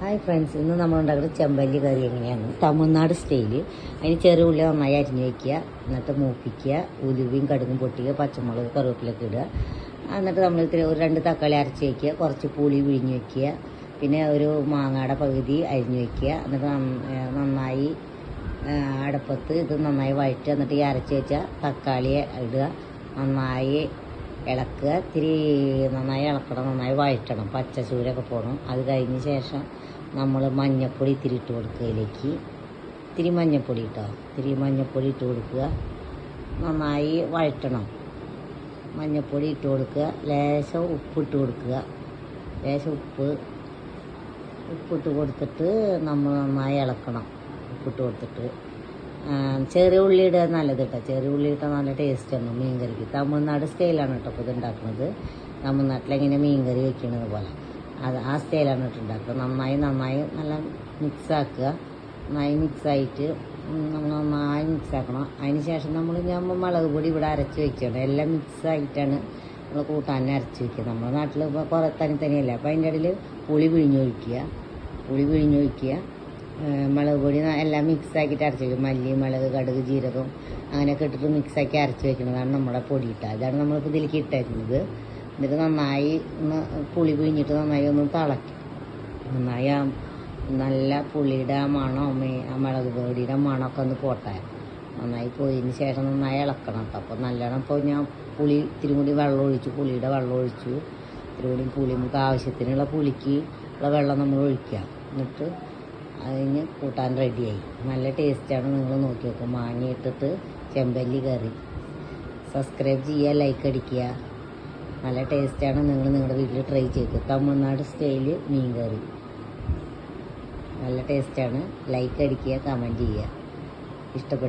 Hi friends ഇന്ന് നമ്മൾ ഉണ്ടാക്കുന്നത് ചെമ്പല്ലി കറി എങ്ങനെയാണ്? തമിഴ്നാട് സ്റ്റൈൽ. അതിന് ഉള്ളി നന്നായി അരിഞ്ഞ് വയ്ക്കുക എന്നിട്ട് മൂപ്പിക്കുക. ഉലുവയും കടുകും പൊട്ടിക്കുക. പച്ചമുളക് കറിവേപ്പിലൊക്കെ ഇടുക. എന്നിട്ട് നമ്മൾ ഇത്തിരി ഒരു രണ്ട് തക്കാളി അരച്ച് വയ്ക്കുക കുറച്ച് പുളി പിഴിഞ്ഞ് വയ്ക്കുക പിന്നെ ഒരു മാങ്ങയുടെ പകുതി അരിഞ്ഞ് വയ്ക്കുക എന്നിട്ട് നന്നായി അടപ്പത്ത് ഇത് നന്നായി വഴറ്റുക. എന്നിട്ട് ഈ അരച്ച് വെച്ച തക്കാളിയെ ഇടുക. നന്നായി ഇളക്കുക. ഇത്തിരി നന്നായി ഇളക്കണം നന്നായി വഴറ്റണം. പച്ച ചൂരൊക്കെ പോകണം അത് കഴിഞ്ഞ ശേഷം നമ്മൾ മഞ്ഞപ്പൊടി ഇത്തിരി ഇട്ട് കൊടുക്കുകയിലേക്ക് ഇത്തിരി മഞ്ഞപ്പൊടി ഇട്ടോ? ഇത്തിരി മഞ്ഞപ്പൊടി ഇട്ട് കൊടുക്കുക. നന്നായി വഴറ്റണം. മഞ്ഞപ്പൊടി ഇട്ട് കൊടുക്കുക. ലേശം ഉപ്പിട്ട് കൊടുക്കുക. ലേശം ഉപ്പ്. ഉപ്പിട്ട് കൊടുത്തിട്ട് നമ്മൾ നന്നായി ഇളക്കണം. ഉപ്പിട്ട് കൊടുത്തിട്ട്. ചെറിയ ഉള്ളി ഇടുക നല്ലത് കേട്ടോ ചെറിയ ഉള്ളി ഇട്ടാൽ നല്ല ടേസ്റ്റാണ് മീൻ കറിക്ക് തമിഴ്നാട് സ്റ്റൈലാണ് കേട്ടോ ഇപ്പോൾ ഇത് ഉണ്ടാക്കുന്നത് തമിഴ്നാട്ടിലെങ്ങനെ മീൻകറി വെക്കുന്നത് പോലെ. അത് ആ സ്റ്റൈലാണ് കേട്ടോ ഉണ്ടാക്കുക നന്നായി നന്നായി നല്ല മിക്സ് ആക്കുക. നന്നായി മിക്സ് ആയിട്ട് നമ്മൾ നന്നായി മിക്സ് ആക്കണം. അതിന് ശേഷം നമ്മൾ ഞാൻ മുളക് പൊടി ഇവിടെ അരച്ച് വെക്കണം. എല്ലാം മിക്സ് ആയിട്ടാണ് നമ്മൾ കൂട്ടാൻ അരച്ച് വെക്കുക. നമ്മുടെ നാട്ടിൽ ഇപ്പോൾ കുറേ തനി തനിയല്ല അപ്പോൾ അതിന്റെ ഇടയിൽ പുളി പിഴിഞ്ഞൊഴിക്കുക. പുളി പിഴിഞ്ഞൊഴിക്കുക. മുളക് പൊടി എല്ലാം മിക്സ് ആക്കിയിട്ട് അരച്ച് വയ്ക്കും മല്ലി മുളക് കടുക് ജീരകം അങ്ങനെയൊക്കെ ഇട്ടിട്ട് മിക്സാക്കി അരച്ച് വെക്കുന്നതാണ് നമ്മുടെ പൊടി ഇട്ട. അതാണ് നമ്മളിപ്പോൾ ഇതിലേക്ക് ഇട്ടേക്കുന്നത്. എന്നിട്ട് നന്നായി ഒന്ന് പുളി പിഴിഞ്ഞിട്ട് നന്നായി ഒന്ന് തിളയ്ക്കും. നന്നായി ആ നല്ല പുളിയുടെ ആ മണം ആ മുളക് പൊടിയുടെ മണമൊക്കെ ഒന്ന് പോട്ടെ. നന്നായി പോയതിന് ശേഷം നന്നായി ഇളക്കണം കേട്ടോ അപ്പോൾ നല്ലോണം ഇപ്പോൾ ഞാൻ പുളി ഇത്തിരി കൂടി വെള്ളം ഒഴിച്ചു. പുളിയുടെ വെള്ളം ഒഴിച്ചു. ഇത്തിരി കൂടി പുളി നമുക്ക് ആവശ്യത്തിനുള്ള പുളിക്ക് ഉള്ള വെള്ളം നമ്മൾ ഒഴിക്കുക. എന്നിട്ട് അതിന് കൂട്ടാൻ റെഡിയായി. നല്ല ടേസ്റ്റാണ് നിങ്ങൾ നോക്കി നോക്കും. മാങ്ങ ഇട്ടിട്ട് ചെമ്പല്ലി കറി. സബ്സ്ക്രൈബ് ചെയ്യുക ലൈക്ക് അടിക്കുക. നല്ല ടേസ്റ്റാണ് നിങ്ങൾ നിങ്ങളുടെ വീട്ടിൽ ട്രൈ ചെയ്ത്. തമിഴ്നാട് സ്റ്റൈൽ മീൻ കറി. നല്ല ടേസ്റ്റാണ് ലൈക്ക് അടിക്കുക കമന്റ് ചെയ്യുക. ഇഷ്ടപ്പെട്ടു